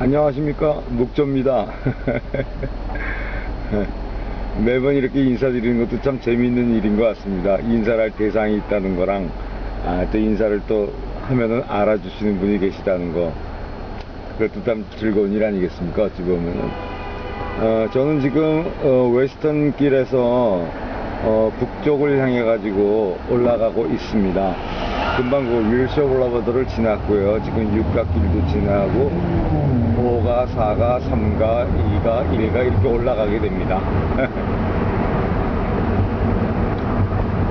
안녕하십니까? 목조입니다. 매번 이렇게 인사드리는 것도 참 재미있는 일인 것 같습니다. 인사를 할 대상이 있다는 거랑 아, 또 인사를 또 하면은 알아주시는 분이 계시다는 거. 그것도 참 즐거운 일 아니겠습니까? 어찌 보면은. 어, 저는 지금 어, 웨스턴 길에서 어, 북쪽을 향해 가지고 올라가고 있습니다. 금방 그 윌셔 볼라버드를 지났고요. 지금 육각길도 지나고 5가 4가 3가 2가 1가 이렇게 올라가게 됩니다.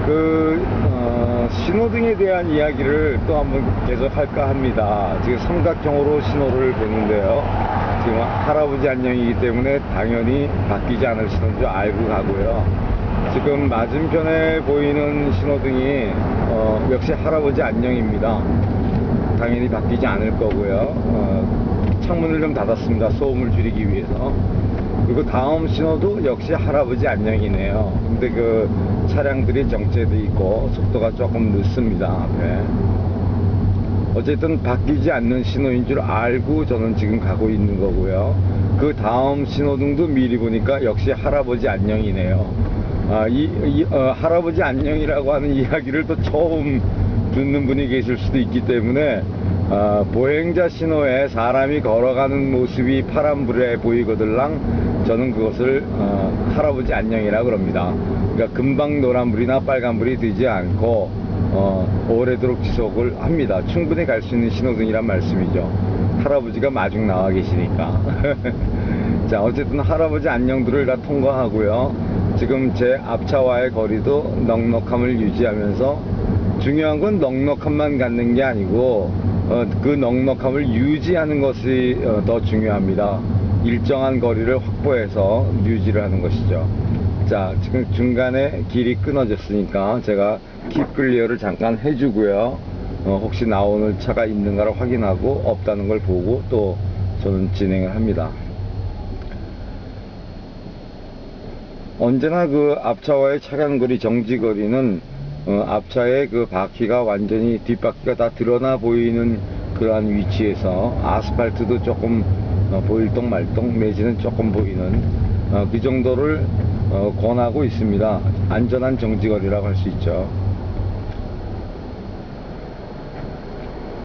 그 어, 신호등에 대한 이야기를 또 한번 계속 할까 합니다. 지금 삼각형으로 신호를 보는데요. 지금 할아버지 안녕이기 때문에 당연히 바뀌지 신호인 줄 알고 가고요. 지금 맞은편에 보이는 신호등이 어, 역시 할아버지 안녕입니다. 당연히 바뀌지 않을 거고요. 어, 창문을 좀 닫았습니다. 소음을 줄이기 위해서. 그리고 다음 신호도 역시 할아버지 안녕이네요. 근데 그 차량들이 정체돼 있고 속도가 조금 늦습니다. 앞에. 어쨌든 바뀌지 않는 신호인 줄 알고 저는 지금 가고 있는 거고요. 그 다음 신호등도 미리 보니까 역시 할아버지 안녕이네요. 아, 이, 이, 어, 할아버지 안녕이라고 하는 이야기를 또 처음 듣는 분이 계실 수도 있기 때문에 아, 보행자 신호에 사람이 걸어가는 모습이 파란불에 보이거들랑 저는 그것을 어, 할아버지 안녕이라 그럽니다. 그러니까 금방 노란불이나 빨간불이 되지 않고 어, 오래도록 지속을 합니다. 충분히 갈 수 있는 신호등이란 말씀이죠. 할아버지가 마중 나와 계시니까. 자, 어쨌든 할아버지 안녕들을 다 통과하고요. 지금 제 앞차와의 거리도 넉넉함을 유지하면서 중요한 건 넉넉함만 갖는 게 아니고 어, 그 넉넉함을 유지하는 것이 어, 더 중요합니다. 일정한 거리를 확보해서 유지를 하는 것이죠. 자, 지금 중간에 길이 끊어졌으니까 제가 킵 클리어를 잠깐 해주고요. 어, 혹시 나오는 차가 있는가를 확인하고 없다는 걸 보고 또 저는 진행을 합니다. 언제나 그 앞차와의 차량거리 정지거리는 어, 앞차의 그 바퀴가 완전히 뒷바퀴가 다 드러나 보이는 그러한 위치에서 아스팔트도 조금 어, 보일동 말동 내지는 조금 보이는 어, 그 정도를 어, 권하고 있습니다. 안전한 정지거리라고 할 수 있죠.